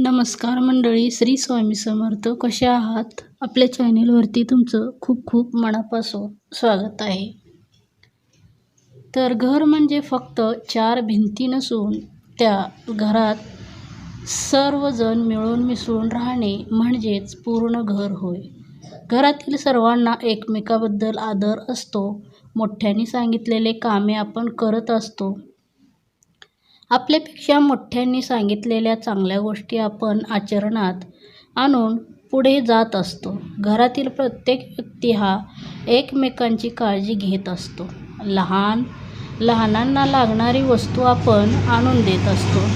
नमस्कार मंडळी श्री स्वामी समर्थ. कसे आहात? आपल्या चॅनेलवरती तुमचं खूप खूप मनापासून स्वागत आहे. तर घर म्हणजे फक्त चार भिंती नसून त्या घरात सर्वजण मिळून मिसळून राहणे म्हणजेच पूर्ण घर होय. घरातील सर्वांना एकमेकाबद्दल आदर असतो. मोठ्यांनी सांगितलेले कामे आपण करत असतो. आपल्यापेक्षा मोठ्यांनी सांगितलेल्या चांगल्या गोष्टी आपण आचरणात आणून पुढे जात असतो. घरातील प्रत्येक व्यक्ती हा एकमेकांची काळजी घेत असतो. लहान लहानांना लागणारी वस्तू आपण आणून देत असतो.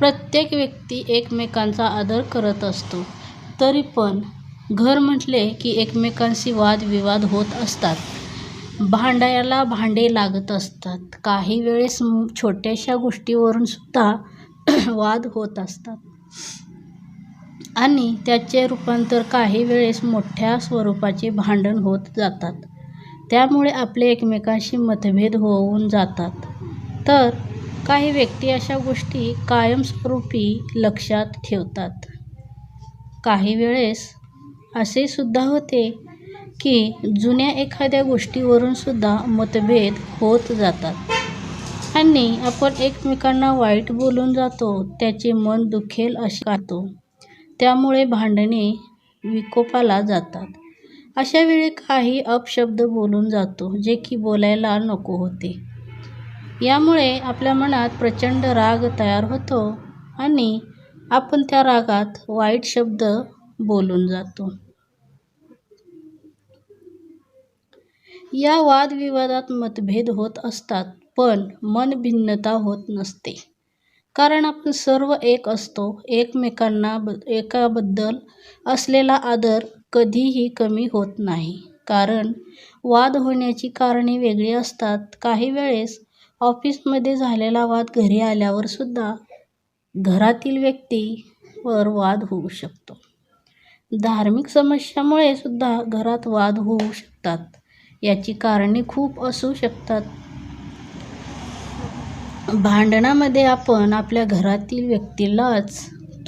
प्रत्येक व्यक्ती एकमेकांचा आदर करत असतो. तरी पण घर म्हटले की एकमेकांशी वादविवाद होत असतात. भांड्याला भांडे लागत असतात. काही वेळेस छोट्याशा गोष्टीवरून सुद्धा वाद होत असतात. आणि त्याचे रूपांतर काही वेळेस मोठ्या स्वरूपाचे भांडण होत जातात. त्यामुळे आपले एकमेकांशी मतभेद होऊन जातात. तर काही व्यक्ती अशा गोष्टी कायमस्वरूपी लक्षात ठेवतात. काही वेळेस असे सुद्धा होते की जुन्या एखाद्या गोष्टीवरून सुद्धा मतभेद होत जातात. आणि आपण एकमेकांना वाईट बोलून जातो त्याचे मन दुखेल असे खातो त्यामुळे भांडणे विकोपाला जातात. अशा वेळी काही अपशब्द बोलून जातो जे की बोलायला नको होते. यामुळे आपल्या मनात प्रचंड राग तयार होतो आणि आपण त्या रागात वाईट शब्द बोलून जातो. या वादविवादात मतभेद होत असतात पण मन भिन्नता होत नसते. कारण आपण सर्व एक असतो एकमेकांना ब एकाबद्दल असलेला आदर कधीही कमी होत नाही. कारण वाद होण्याची कारणे वेगळी असतात. काही वेळेस ऑफिसमध्ये झालेला वाद घरी आल्यावर सुद्धा घरातील व्यक्तीवर वाद होऊ शकतो. धार्मिक समस्यामुळे सुद्धा घरात वाद होऊ शकतात. याची कारणे खूप असू शकतात. भांडणामध्ये आपण आपल्या घरातील व्यक्तीलाच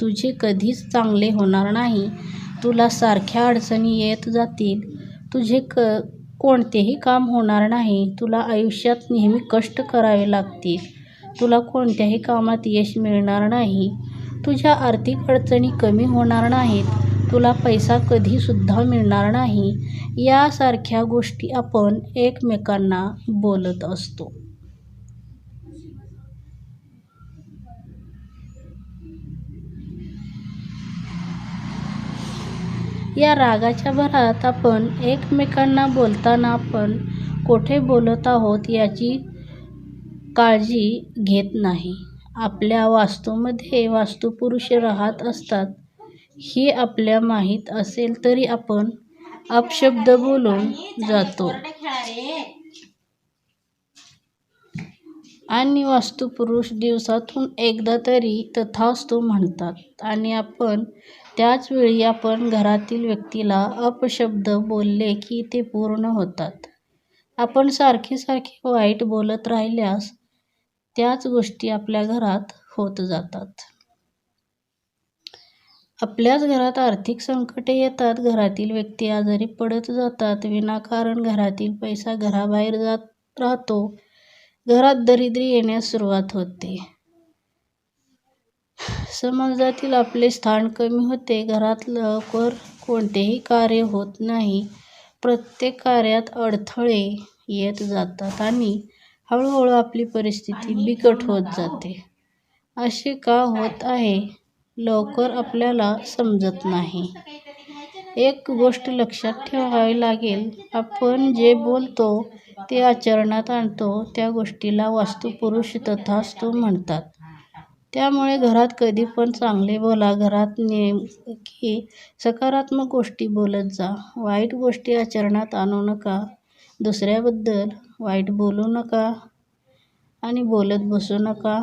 तुझे कधीच चांगले होणार नाही. तुला सारख्या अडचणी येत जातील. तुझे क कोणतेही काम होणार नाही. तुला आयुष्यात नेहमी कष्ट करावे लागतील. तुला कोणत्याही कामात यश मिळणार नाही. तुझ्या आर्थिक अडचणी कमी होणार नाहीत. तुला पैसा कधीसुद्धा मिळणार नाही यासारख्या गोष्टी आपण एकमेकांना बोलत असतो. या रागाच्या भरात आपण एकमेकांना बोलताना आपण कोठे बोलत आहोत याची काळजी घेत नाही. आपल्या वास्तूमध्ये वास्तुपुरुष राहत असतात. हे आपल्या माहीत असेल तरी आपण अपशब्द बोलून जातो. आणि वास्तुपुरुष दिवसातून एकदा तरी तथास्तु म्हणतात. आणि आपण त्याच वेळी आपण घरातील व्यक्तीला अपशब्द बोलले की ते पूर्ण होतात. आपण सारखे सारखे वाईट बोलत राहिल्यास त्याच गोष्टी आपल्या घरात होत जातात. आपल्याच घरात आर्थिक संकटे येतात घरातील व्यक्ती आजारी पडत जातात विनाकारण घरातील पैसा घराबाहेर जात राहतो घरात दरिद्री येण्यास सुरुवात होते. समाजातील आपले स्थान कमी होते घरात लवकर कोणतेही कार्य होत नाही प्रत्येक कार्यात अडथळे येत जातात आणि हळूहळू आपली परिस्थिती बिकट होत जाते. असे का होत आहे? लवकर आपल्याला समजत नाही. एक गोष्ट लक्षात ठेवावी लागेल. आपण जे बोलतो ते आचरणात आणतो त्या गोष्टीला वास्तुपुरुष तथास्तू म्हणतात. त्यामुळे घरात कधी पण चांगले बोला. घरात नेमकी सकारात्मक गोष्टी बोलत जा. वाईट गोष्टी आचरणात आणू नका. दुसऱ्याबद्दल वाईट बोलू नका आणि बोलत बसू नका.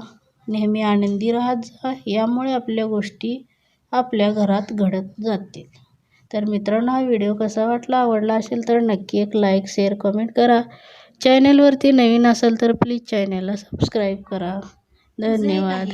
नेहमी आनंदी राहत जा यामुळे आपल्या गोष्टी आपल्या घरात घडत जातील. तर मित्रांनो हा व्हिडिओ कसा वाटला आवडला असेल तर नक्की एक लाईक शेअर कमेंट करा. चॅनेलवरती नवीन असाल तर प्लीज चॅनेलला सबस्क्राईब करा. धन्यवाद.